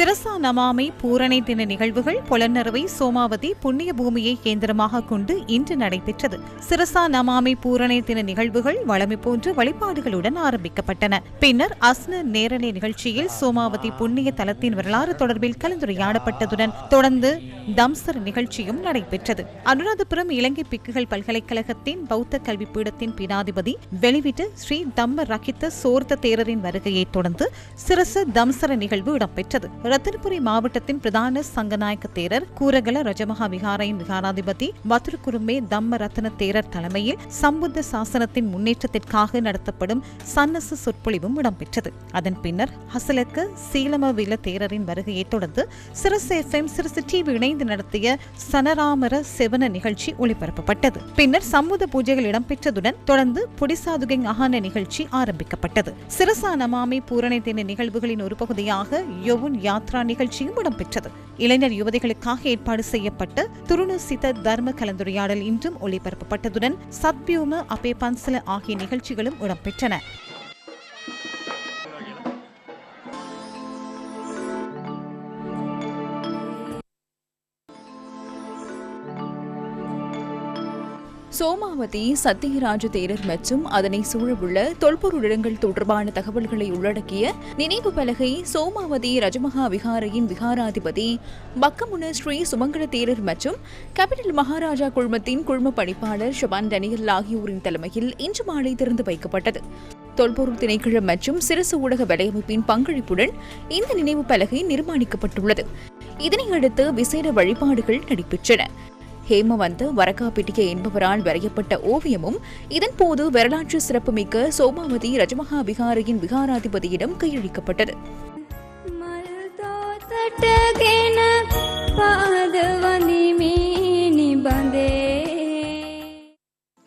சிரசா நமாமி பூரணை தின நிகழ்வுகள் புலனறுவை சோமாவதி புண்ணிய பூமியை கேந்திரமாக கொண்டு இன்று நடைபெற்றது. சிரசா நமாமி பூரணை தின நிகழ்வுகள் வளமை போன்று வழிபாடுகளுடன் ஆரம்பிக்கப்பட்டன. பின்னர் அஸ்ன நேரலை நிகழ்ச்சியில் சோமாவதி புண்ணிய தலத்தின் வரலாறு தொடர்பில் கலந்துரையாடப்பட்டதுடன் தொடர்ந்து தம்சர் நிகழ்ச்சியும் நடைபெற்றது. அனுராதபுரம் இலங்கை பிக்குகள் பல்கலைக்கழகத்தின் பௌத்த கல்வி பீடத்தின் பீடாதிபதி வெளிவிட்டு ஸ்ரீ தம்ம ரகித்த சோர்த்த தேரரின் வருகையைத் தொடர்ந்து சிரச தம்சர நிகழ்வு இடம்பெற்றது. ரத்தினபுரி மாவட்டத்தின் பிரதான சங்கநாயக்க தேரர் கூரகல ரஜமகா விகாரையின் விகாராதிபதி மதுரகுருமே தம்ம ரத்ன தேரர் தலைமையில் சம்புத்த சாசனத்தின் முன்னேற்றத்திற்காக நடத்தப்படும் சன்னசு சொற்பொழிவும் இடம்பெற்றது. அதன் பின்னர் ஹசலக்கு சீலமவில தேரரின் வருகையைத் தொடர்ந்து சிரசு எஃப்எம் சிரசு டிவி இணைந்து நடத்திய சனராமர செவன நிகழ்ச்சி ஒளிபரப்பப்பட்டது. பின்னர் சம்புத பூஜைகள் இடம்பெற்றதுடன் தொடர்ந்து பொடிசாதுகை அகான நிகழ்ச்சி ஆரம்பிக்கப்பட்டது. சிரசா நமாமி பூரணை தின நிகழ்வுகளின் ஒரு பகுதியாக யோவுன் யாத்ரா நிகழ்ச்சியும் இடம்பெற்றது. இளைஞர் யுவதிகளுக்காக ஏற்பாடு செய்யப்பட்ட துருணுசித தர்ம கலந்துரையாடல் இன்றும் ஒளிபரப்பப்பட்டதுடன் சத்பியோம அப்பே பன்சல ஆகிய நிகழ்ச்சிகளும் இடம்பெற்றன. சோமாவதி சத்தியராஜ தேரர் மற்றும் அதனை சூழவுள்ள தொல்பொருளிடங்கள் தொடர்பான தகவல்களை உள்ளடக்கிய நினைவு பலகை சோமாவதி ரஜமகா விகாரையின் விகாராதிபதி பக்கமுன ஸ்ரீ சுமங்கல தேரர் மற்றும் கேபிட்டல் மகாராஜா குழுமத்தின் குழும பணிப்பாளர் ஷபான் டனியல் ஆகியோரின் தலைமையில் இன்று மாலை திறந்து வைக்கப்பட்டது. தொல்பொருள் திணைக்களம் மற்றும் சிறசு ஊடக வலையமைப்பின் பங்களிப்புடன் இந்த நினைவு பலகை நிர்மாணிக்கப்பட்டுள்ளது. இதனையடுத்து விசேட வழிபாடுகள் நடைபெற்றன. ஹேமவந்த வரகாபிட்டிய என்பவரால் வரையப்பட்ட ஓவியமும் இதன்போது வரலாற்று சிறப்புமிக்க சோமாவதி ரஜமகா விகாரையின் விகாராதிபதியிடம் கையளிக்கப்பட்டது මල්තෝතටගෙන පාදවනිමේ නිබඳේ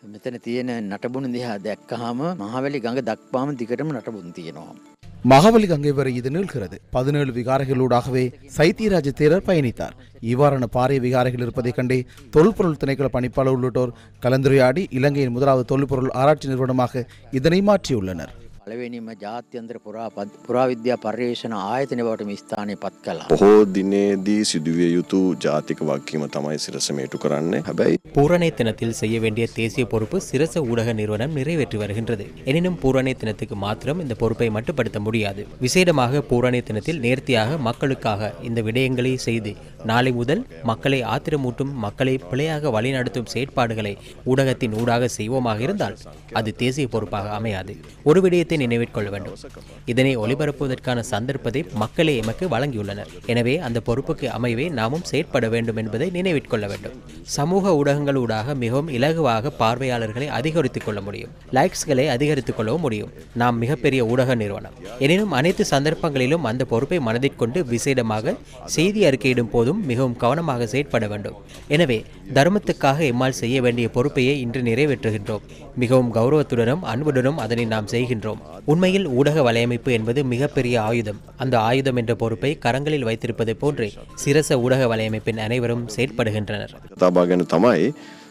මෙතන තියෙන නටබුණ දිහා දැක්කහම මහවැලි ගඟ දක්වාම දිගටම නටබුන් තියෙනවා. மகாபலி கங்கை வரை இது நீள்கிறது பதினேழு விகாரைகளூடாகவே சைத்தியராஜ தேரர் பயணித்தார். இவ்வாறான பாரிய விகாரைகள் இருப்பதைக் கண்டே தொல்பொருள் திணைக்கள பணிப்பாளர் உள்ளிட்டோர் கலந்துரையாடி இலங்கையின் முதலாவது தொல்பொருள் ஆராய்ச்சி நிறுவனமாக இதனை மாற்றியுள்ளனர். පළවෙනිම ජාත්‍යන්ත්‍ර පුරා පත්- පුරාවිද්‍යා පර්යේෂණ ආයතන බවට මේ ස්ථානය පත් කලා. බොහෝ දිනේදී සිදුවිය යුතු ජාතික වක්කීම තමයි සිරසමේටු කරන්නේ හැබැයි பூரணை தினத்தில் செய்ய வேண்டிய தேசிய பொறுப்பு சிரச ஊடக நிறுவனம் நிறைவேற்றி வருகின்றது எனினும் பூரணை தினத்துக்கு மாத்திரம் இந்த பொறுப்பை மட்டுப்படுத்த முடியாது விசேடமாக பூரணை தினத்தில் நேர்த்தியாக மக்களுக்காக இந்த விடயங்களை செய்து நாளை முதல் மக்களை ஆத்திரமூட்டும் மக்களை பிழையாக வழிநடத்தும் செயற்பாடுகளை ஊடகத்தின் ஊடாக செய்வோமாக இருந்தால் அது தேசிய பொறுப்பாக அமையாது ஒரு விடயத்தை நினைவிற்கொள்ள வேண்டும். இதனை ஒளிபரப்புவதற்கான சந்தர்ப்பத்தை மக்களே எமக்கு வழங்கியுள்ளனர். எனவே அந்த பொறுப்புக்கு அமைவே நாமும் செயற்பட வேண்டும் என்பதை நினைவிற்கொள்ள வேண்டும். சமூக ஊடகங்கள் ஊடாக மிகவும் இலகுவாக பார்வையாளர்களை அதிகரித்துக் கொள்ள முடியும். லைக்ஸ்களை அதிகரித்துக் கொள்ளவும் முடியும். நாம் மிகப்பெரிய ஊடக நிறுவனம். எனினும் அனைத்து சந்தர்ப்பங்களிலும் அந்த பொறுப்பை மனதிற்கொண்டு விசேடமாக செய்தி அறிக்கையிடும் போதும் மிகவும் கவனமாக செயற்பட வேண்டும். எனவே தர்மத்துக்காக எம்மால் செய்ய வேண்டிய பொறுப்பையே இன்று நிறைவேற்றுகின்றோம். மிகவும் கௌரவத்துடனும் அன்புடனும் அதனை நாம் செய்கின்றோம். உண்மையில் ஊடக வலையமைப்பு என்பது மிகப்பெரிய ஆயுதம் அந்த ஆயுதம் என்ற பொறுப்பை கரங்களில் வைத்திருப்பது போன்றே சிரச ஊடக வலையமைப்பின் அனைவரும் செயற்படுகின்றனர் කතාබා ගැන තමයි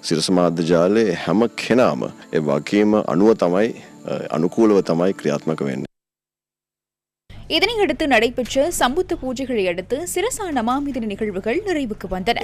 සිරස මාධ්‍ය ජාලය හැම කෙනාම ඒ වගේම අනුව තමයි අ, අනුකූලව තමයි ක්‍රියාත්මක වෙන්න. இதனையடுத்து நடைபெற்ற சம்புத்த பூஜைகளை அடுத்து சிரசா நமாமி தின நிகழ்வுகள் நிறைவுக்கு வந்தன